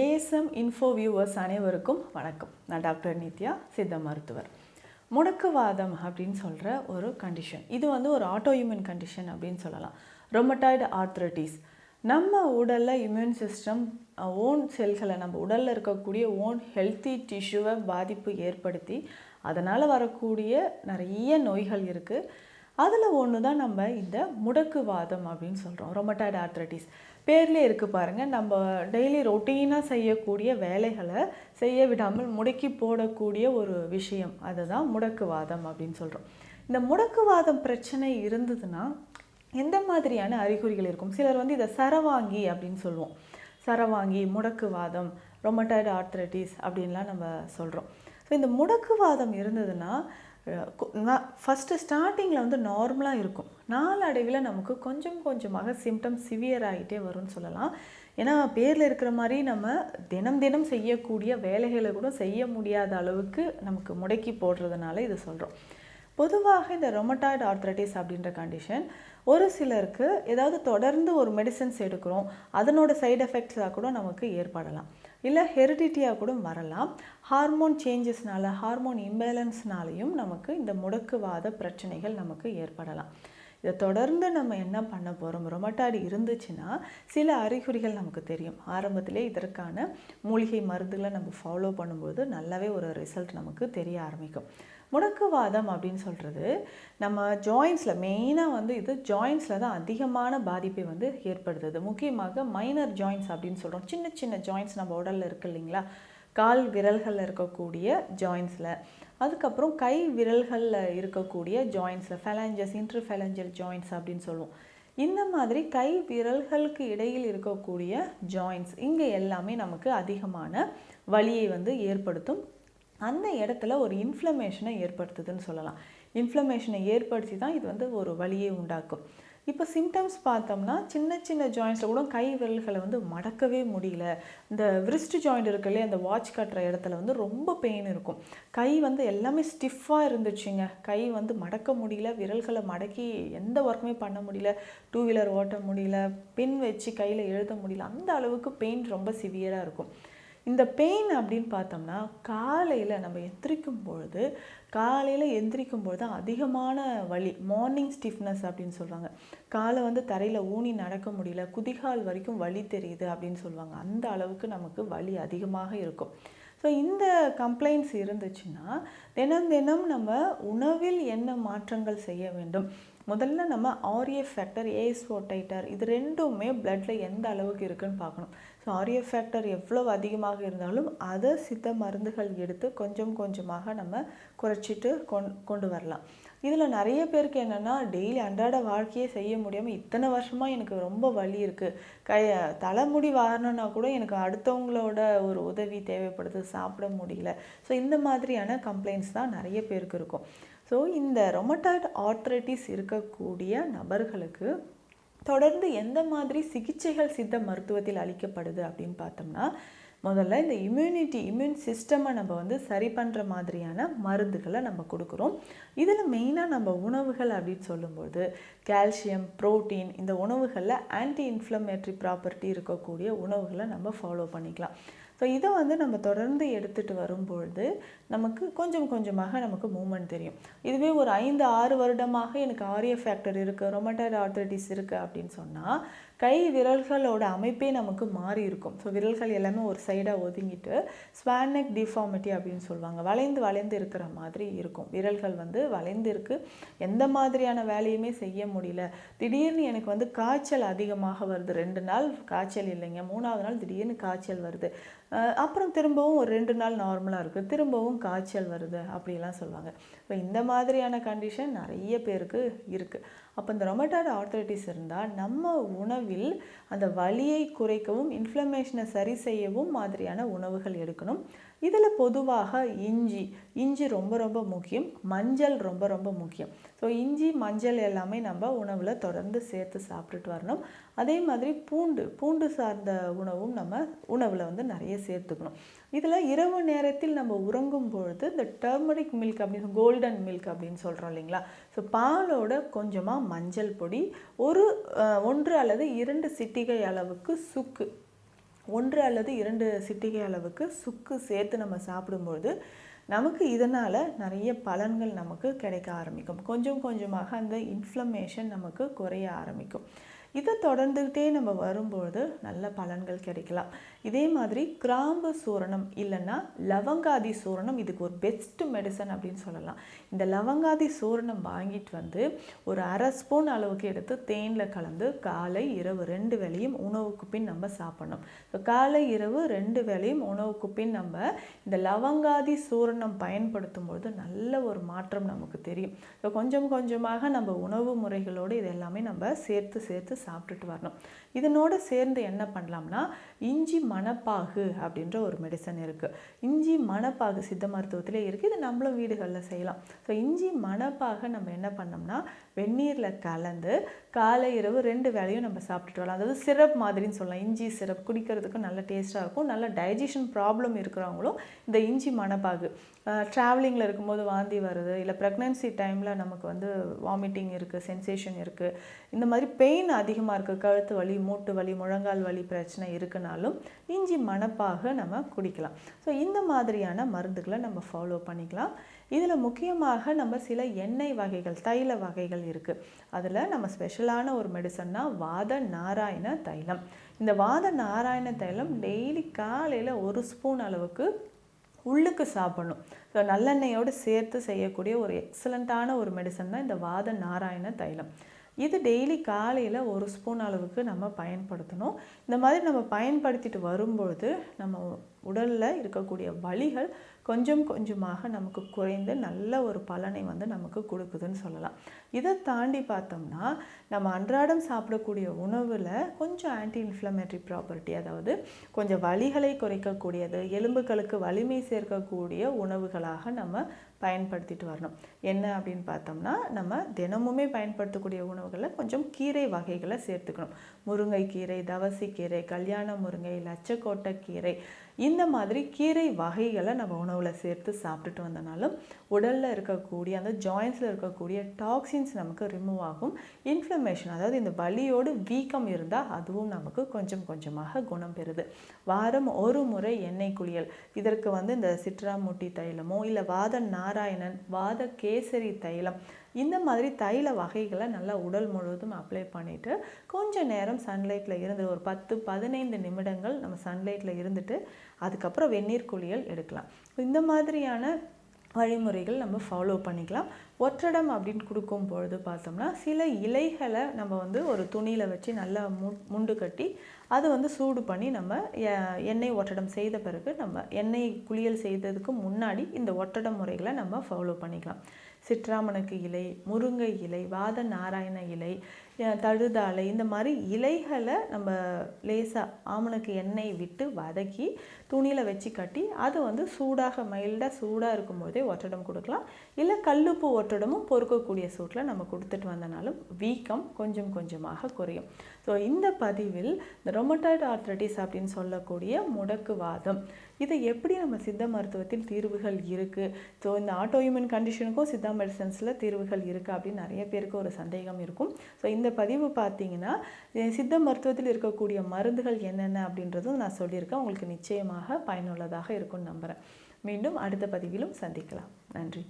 ASM info viewers அனைவருக்கும் வணக்கம். நான் டாக்டர் நித்யா சித்த மருத்துவர். முடக்குவாதம் அப்படின்னு சொல்கிற ஒரு கண்டிஷன் இது வந்து ஒரு ஆட்டோஇம்யூன் கண்டிஷன் அப்படின்னு சொல்லலாம். ரொமட்டாய்டு ஆர்த்ரட்டிஸ் நம்ம உடலில் இம்யூன் சிஸ்டம் ஓன் செல்களை நம்ம உடலில் இருக்கக்கூடிய ஓன் ஹெல்த்தி டிஷ்யூவை பாதிப்பு ஏற்படுத்தி அதனால் வரக்கூடிய நிறைய நோய்கள் இருக்குது அதில் ஒன்று தான் நம்ம இந்த முடக்குவாதம் அப்படின்னு சொல்கிறோம் ரொமட்டாய்டு ஆர்த்ரட்டிஸ் பேர்லேயே இருக்குது பாருங்கள் நம்ம டெய்லி ரொட்டீனாக செய்யக்கூடிய வேலைகளை செய்ய விடாமல் முடக்கி போடக்கூடிய ஒரு விஷயம். அதுதான் முடக்குவாதம் அப்படின்னு சொல்கிறோம் இந்த முடக்குவாதம் பிரச்சனை இருந்ததுன்னா எந்த மாதிரியான அறிகுறிகள் இருக்கும்? சிலர் வந்து இதை சரவாங்கி அப்படின்னு சொல்லுவோம். சரவாங்கி முடக்குவாதம் ரொமட்டாய்டு ஆர்த்ரட்டிஸ் அப்படின்லாம் நம்ம சொல்கிறோம் ஸோ இந்த முடக்குவாதம் இருந்ததுன்னா நான் ஃபஸ்ட்டு ஸ்டார்டிங்கில் வந்து நார்மலாக இருக்கும். நாளடைவில் நமக்கு கொஞ்சம் கொஞ்சமாக சிம்டம் சிவியர் ஆகிட்டே வரும்னு சொல்லலாம். ஏன்னா பேரில் இருக்கிற மாதிரி நம்ம தினம் தினம் செய்யக்கூடிய வேலைகளை கூட செய்ய முடியாத அளவுக்கு நமக்கு முடக்கி போடுறதுனால இது சொல்கிறோம் பொதுவாக இந்த ரொமட்டாய்டு ஆர்த்ரட்டிஸ் அப்படின்ற கண்டிஷன் ஒரு சிலருக்கு ஏதாவது தொடர்ந்து ஒரு மெடிசன்ஸ் எடுக்கிறோம் அதனோட சைடு எஃபெக்ட்ஸாக கூட நமக்கு ஏற்படலாம். இல்லை ஹெரிடிட்டியாக கூட வரலாம். ஹார்மோன் சேஞ்சஸ்னால ஹார்மோன் இம்பேலன்ஸ்னாலையும் நமக்கு இந்த முடக்குவாத பிரச்சனைகள் நமக்கு ஏற்படலாம். இதை தொடர்ந்து நம்ம என்ன பண்ண போகிறோம் ரொமட்டாய்டு இருந்துச்சுன்னா சில அறிகுறிகள் நமக்கு தெரியும். ஆரம்பத்திலே இதற்கான மூலிகை மருந்துகளை நம்ம ஃபாலோ பண்ணும்போது நல்லாவே ஒரு ரிசல்ட் நமக்கு தெரிய ஆரம்பிக்கும். முடக்குவாதம் அப்படின்னு சொல்கிறது நம்ம ஜாயின்ஸில் மெயினாக வந்து இது ஜாயின்ஸில் தான் அதிகமான பாதிப்பை வந்து ஏற்படுத்துது. முக்கியமாக மைனர் ஜாயின்ஸ் அப்படின்னு சொல்கிறோம் சின்ன சின்ன ஜாயின்ஸ் நம்ம உடலில் இருக்கு இல்லைங்களா? கால் விரல்களில் இருக்கக்கூடிய ஜாயின்ஸில் அதுக்கப்புறம் கை விரல்களில் இருக்கக்கூடிய ஜாயின்ஸில் ஃபெலஞ்சஸ் இன்ட்ரு ஃபெலாஞ்சல் ஜாயின்ஸ் அப்படின்னு சொல்லுவோம். இந்த மாதிரி கை விரல்களுக்கு இடையில் இருக்கக்கூடிய ஜாயின்ஸ் இங்கே எல்லாமே நமக்கு அதிகமான வலியை வந்து ஏற்படுத்தும். அந்த இடத்துல ஒரு இன்ஃப்ளமேஷனை ஏற்படுத்துதுன்னு சொல்லலாம். இன்ஃப்ளமேஷனை ஏற்படுத்தி தான் இது வந்து ஒரு வழியை உண்டாக்கும். இப்போ சிம்டம்ஸ் பார்த்தோம்னா சின்ன சின்ன ஜாயின்ஸில் கூட கை விரல்களை வந்து மடக்கவே முடியல. இந்த விரிஸ்ட் ஜாயிண்ட் இருக்குல்லையே அந்த வாட்ச் கட்டுற இடத்துல வந்து ரொம்ப பெயின் இருக்கும். கை வந்து எல்லாமே ஸ்டிஃபாக இருந்துச்சுங்க. கை வந்து மடக்க முடியல விரல்களை மடக்கி எந்த ஒர்க்குமே பண்ண முடியல. டூ வீலர் ஓட்ட முடியல பின் வச்சு கையில் எழுத முடியல. அந்த அளவுக்கு பெயின் ரொம்ப சிவியராக இருக்கும். இந்த பெயின் அப்படின்னு பார்த்தோம்னா காலையில் நம்ம எந்திரிக்கும் பொழுது காலையில் எந்திரிக்கும் பொழுது அதிகமான வலி மார்னிங் ஸ்டிஃப்னஸ் அப்படின்னு சொல்லுவாங்க. காலை வந்து தரையில் ஊனி நடக்க முடியல குதிகால் வரைக்கும் வலி தெரியுது அப்படின்னு சொல்லுவாங்க. அந்த அளவுக்கு நமக்கு வலி அதிகமாக இருக்கும். ஸோ இந்த கம்ப்ளைண்ட்ஸ் இருந்துச்சுன்னா தினம் தினம் நம்ம உணவில் என்ன மாற்றங்கள் செய்ய வேண்டும்? முதல்ல நம்ம ஆர்எஃப் ஃபேக்டர் ஏஎஸ்ஓ டைட்டர் இது ரெண்டுமே பிளட்டில் எந்த அளவுக்கு இருக்குன்னு பார்க்கணும். ஸோ ஆர்எஃப் ஃபேக்டர் எவ்வளோ அதிகமாக இருந்தாலும் அதை சித்த மருந்துகள் எடுத்து கொஞ்சம் கொஞ்சமாக நம்ம குறைச்சிட்டு கொண் கொண்டு வரலாம். இதில் நிறைய பேருக்கு என்னென்னா டெய்லி அன்றாட வாழ்க்கையே செய்ய முடியாமல் இத்தனை வருஷமாக எனக்கு ரொம்ப வலி இருக்குது கை தலைமுடி வாரணுன்னா கூட எனக்கு அடுத்தவங்களோட ஒரு உதவி தேவைப்படுது சாப்பிட முடியல. ஸோ இந்த மாதிரியான கம்ப்ளைண்ட்ஸ் தான் நிறைய பேருக்கு இருக்கும். ஸோ இந்த ரொமட்டாய்டு ஆர்த்ரைட்டிஸ் இருக்கக்கூடிய நபர்களுக்கு தொடர்ந்து எந்த மாதிரி சிகிச்சைகள் சித்த மருத்துவத்தில் அளிக்கப்படுது அப்படின்னு பார்த்தோம்னா முதல்ல இந்த இம்யூனிட்டி இம்யூன் சிஸ்டமை நம்ம வந்து சரி பண்ணுற மாதிரியான மருந்துகளை நம்ம கொடுக்குறோம். இதில் மெயினாக நம்ம உணவுகள் அப்படின்னு சொல்லும்போது கால்சியம் ப்ரோட்டீன் இந்த உணவுகளில் ஆன்டி இன்ஃப்ளமேட்ரி ப்ராப்பர்ட்டி இருக்கக்கூடிய உணவுகளை நம்ம ஃபாலோ பண்ணிக்கலாம். ஸோ இதை வந்து நம்ம தொடர்ந்து எடுத்துகிட்டு வரும்பொழுது நமக்கு கொஞ்சம் கொஞ்சமாக நமக்கு மூமெண்ட் தெரியும். இதுவே ஒரு ஐந்து ஆறு வருடமாக எனக்கு ஆரிய ஃபேக்டர் இருக்குது ரொமட்டாய்டு ஆர்த்ரைட்டிஸ் இருக்குது அப்படின்னு சொன்னால் கை விரல்களோட அமைப்பே நமக்கு மாறி இருக்கும். ஸோ விரல்கள் எல்லாமே ஒரு சைடாக ஒதுங்கிட்டு ஸ்வானக் டிஃபார்மிட்டி அப்படின்னு சொல்லுவாங்க. வளைந்து வளைந்து இருக்கிற மாதிரி இருக்கும். விரல்கள் வந்து வளைந்து இருக்குது எந்த மாதிரியான வேலையுமே செய்ய முடியல. திடீர்னு எனக்கு வந்து காய்ச்சல் அதிகமாக வருது. ரெண்டு நாள் காய்ச்சல் இல்லைங்க. மூணாவது நாள் திடீர்னு காய்ச்சல் வருது. அப்புறம் திரும்பவும் ஒரு ரெண்டு நாள் நார்மலாக இருக்குது திரும்பவும் காய்ச்சல் வருது அப்படிலாம் சொல்லுவாங்க. இப்போ இந்த மாதிரியான கண்டிஷன் நிறைய பேருக்கு இருக்குது அப்போ இந்த ரொமட்டாய்டு ஆர்த்தரைட்டிஸ் இருந்தால் நம்ம உணவில் அந்த வலியை குறைக்கவும் இன்ஃப்ளமேஷனை சரி செய்யவும் மாதிரியான உணவுகள் எடுக்கணும். இதில் பொதுவாக இஞ்சி இஞ்சி ரொம்ப ரொம்ப முக்கியம் மஞ்சள் ரொம்ப ரொம்ப முக்கியம். ஸோ இஞ்சி மஞ்சள் எல்லாமே நம்ம உணவில் தொடர்ந்து சேர்த்து சாப்பிட்டுட்டு வரணும். அதே மாதிரி பூண்டு பூண்டு சார்ந்த உணவும் நம்ம உணவில் வந்து நிறைய சேர்த்துக்கணும். இதில் இரவு நேரத்தில் நம்ம உறங்கும் பொழுது இந்த டர்மரிக் மில்க் அப்படின்னு கோல்டன் மில்க் அப்படின்னு சொல்கிறோம் இல்லைங்களா? ஸோ பாலோட கொஞ்சமாக மஞ்சள் பொடி ஒரு ஒன்று அல்லது இரண்டு சிட்டிகை அளவுக்கு சுக்கு. ஒன்று அல்லது இரண்டு சிட்டிகை அளவுக்கு சுக்கு சேர்த்து நம்ம சாப்பிடும்பொழுது நமக்கு இதனால் நிறைய பலன்கள் நமக்கு கிடைக்க ஆரம்பிக்கும். கொஞ்சம் கொஞ்சமாக அந்த இன்ஃப்ளமேஷன் நமக்கு குறைய ஆரம்பிக்கும். இதை தொடர்ந்துக்கிட்டே நம்ம வரும்பொழுது நல்ல பலன்கள் கிடைக்கலாம். இதே மாதிரி கிராம்பு சூரணம் இல்லைன்னா லவங்காதி சூரணம் இதுக்கு ஒரு பெஸ்ட்டு மெடிசன் அப்படின்னு சொல்லலாம். இந்த லவங்காதி சூரணம் வாங்கிட்டு வந்து ஒரு அரை ஸ்பூன் அளவுக்கு எடுத்து தேனில் கலந்து காலை இரவு ரெண்டு வேளையும் உணவுக்கு பின் நம்ம சாப்பிடணும். இப்போ காலை இரவு ரெண்டு வேளையும் உணவுக்கு பின் நம்ம இந்த லவங்காதி சூரணம் பயன்படுத்தும் பொழுது நல்ல ஒரு மாற்றம் நமக்கு தெரியும். ஸோ கொஞ்சம் கொஞ்சமாக நம்ம உணவு முறைகளோடு இது எல்லாமே நம்ம சேர்த்து சேர்த்து சாப்பிட்டுட்டு வரணும். இதனோடு சேர்ந்து என்ன பண்ணலாம்னா இஞ்சி மணப்பாகு அப்படின்ற ஒரு மெடிசன் இருக்குது இஞ்சி மணப்பாகு சித்த மருத்துவத்திலே இருக்குது இது நம்மளும் வீடுகளில் செய்யலாம். ஸோ இஞ்சி மணப்பாக நம்ம என்ன பண்ணோம்னா வெந்நீரில் கலந்து காலை இரவு ரெண்டு வேலையும் நம்ம சாப்பிட்டுட்டு வரலாம். அதாவது சிரப் மாதிரின்னு சொல்லலாம். இஞ்சி சிரப் குடிக்கிறதுக்கு நல்ல டேஸ்ட்டாக இருக்கும். நல்ல டைஜஷன் ப்ராப்ளம் இருக்கிறவங்களும் இந்த இஞ்சி மணப்பாகு ட்ராவலிங்கில் இருக்கும்போது வாந்தி வருது. இல்லை ப்ரெக்னென்சி டைமில் நமக்கு வந்து வாமிட்டிங் இருக்குது சென்சேஷன் இருக்குது இந்த மாதிரி பெயின் அதிகமாக இருக்குது கழுத்து வலி மூட்டு வலி முழங்கால் வலி பிரச்சனை இருக்குனாலும் இஞ்சி மணப்பாக நம்ம குடிக்கலாம். ஸோ இந்த மாதிரியான மருந்துகளை நம்ம ஃபாலோ பண்ணிக்கலாம். இதில் முக்கியமாக நம்ம சில எண்ணெய் வகைகள் தைல வகைகள் இருக்குது அதில் நம்ம ஸ்பெஷலான ஒரு மெடிசன்னா வாத நாராயண தைலம். இந்த வாத நாராயண தைலம் டெய்லி காலையில் ஒரு ஸ்பூன் அளவுக்கு உள்ளுக்கு சாப்பிடணும். ஸோ நல்லெண்ணெயோடு சேர்த்து செய்யக்கூடிய ஒரு எக்ஸலண்ட்டான ஒரு மெடிசன் தான் இந்த வாத நாராயண தைலம். இது டெய்லி காலையில் ஒரு ஸ்பூன் அளவுக்கு நம்ம பயன்படுத்தணும். இந்த மாதிரி நம்ம பயன்படுத்திட்டு வரும்பொழுது நம்ம உடலில் இருக்கக்கூடிய வலிகள் கொஞ்சம் கொஞ்சமாக நமக்கு குறைந்து நல்ல ஒரு பலனை வந்து நமக்கு கொடுக்குதுன்னு சொல்லலாம். இதை தாண்டி பார்த்தோம்னா நம்ம அன்றாடம் சாப்பிடக்கூடிய உணவில் கொஞ்சம் ஆன்டி இன்ஃப்ளமேட்டரி ப்ராப்பர்ட்டி அதாவது கொஞ்சம் வலிகளை குறைக்கக்கூடியது எலும்புகளுக்கு வலிமை சேர்க்கக்கூடிய உணவுகள் உணவுகளாக நம்ம பயன்படுத்திட்டு வரணும். என்ன அப்படின்னு பார்த்தோம்னா நம்ம தினமுமே பயன்படுத்தக்கூடிய உணவுகளில் கொஞ்சம் கீரை வகைகளை சேர்த்துக்கணும். முருங்கைக்கீரை தவசிக்கீரை கல்யாண முருங்கை லட்சக்கோட்டை கீரை இந்த மாதிரி கீரை வகைகளை நம்ம உணவில் சேர்த்து சாப்பிட்டுட்டு வந்தனாலும் உடலில் இருக்கக்கூடிய அந்த ஜாயின்ஸில் இருக்கக்கூடிய டாக்ஸின்ஸ் நமக்கு ரிமூவ் ஆகும். இன்ஃப்ளமேஷன் அதாவது இந்த வலியோடு வீக்கம் இருந்தால் அதுவும் நமக்கு கொஞ்சம் கொஞ்சமாக குணம் பெறுது. வாரம் ஒரு முறை எண்ணெய் குளியல். இதற்கு வந்து இந்த சிட்ராமுட்டி தைலமோ இல்லை வாத நாராயணன் வாத கேசரி தைலம். இந்த மாதிரி தைல வகைகளை நல்லா உடல் முழுவதும் அப்ளை பண்ணிவிட்டு கொஞ்சம் நேரம் சன்லைட்டில் இருந்து ஒரு பத்து பதினைந்து நிமிடங்கள் நம்ம சன்லைட்டில் இருந்துட்டு அதுக்கப்புறம் வெந்நீர் குளியல் எடுக்கலாம். இந்த மாதிரியான வழிமுறைகள் நம்ம ஃபாலோ பண்ணிக்கலாம். ஒற்றடம் அப்படின்னு கொடுக்கும் பொழுது பார்த்தோம்னா சில இலைகளை நம்ம வந்து ஒரு துணியில் வச்சு நல்லா மு முண்டு கட்டி அதை வந்து சூடு பண்ணி நம்ம எண்ணெய் ஒட்டடம் செய்த பிறகு நம்ம எண்ணெய் குளியல் செய்ததுக்கு முன்னாடி இந்த ஒட்டடம் முறைகளை நம்ம ஃபாலோ பண்ணிக்கலாம். சிற்றாமணக்கு இலை முருங்கை இலை வாத நாராயண இலை தழுதாலை இந்த மாதிரி இலைகளை நம்ம லேசாக ஆமணக்கு எண்ணெய் விட்டு வதக்கி துணியில் வச்சு கட்டி அது வந்து சூடாக மைல்டாக சூடாக இருக்கும்போதே ஒட்டடம் கொடுக்கலாம். இல்லை கல்லுப்பு ஒட்டடமும் பொறுக்கக்கூடிய சூட்டில் நம்ம கொடுத்துட்டு வந்தனாலும் வீக்கம் கொஞ்சம் கொஞ்சமாக குறையும். ஸோ இந்த பதிவில் இந்த ரொமட்டாய்டு ஆர்த்ரட்டிஸ் அப்படின்னு சொல்லக்கூடிய முடக்குவாதம் இதை எப்படி நம்ம சித்த மருத்துவத்தில் தீர்வுகள் இருக்குது ஸோ இந்த ஆட்டோயூமன் கண்டிஷனுக்கும் சித்தா மெடிசன்ஸில் தீர்வுகள் இருக்குது அப்படின்னு நிறைய பேருக்கு ஒரு சந்தேகம் இருக்கும். ஸோ இந்த பதிவு பார்த்தீங்கன்னா சித்த மருத்துவத்தில் இருக்கக்கூடிய மருந்துகள் என்னென்ன அப்படின்றதும் நான் சொல்லியிருக்கேன். உங்களுக்கு நிச்சயமாக பயனுள்ளதாக இருக்கும்னு நம்புகிறேன் மீண்டும் அடுத்த பதிவிலும் சந்திக்கலாம். நன்றி.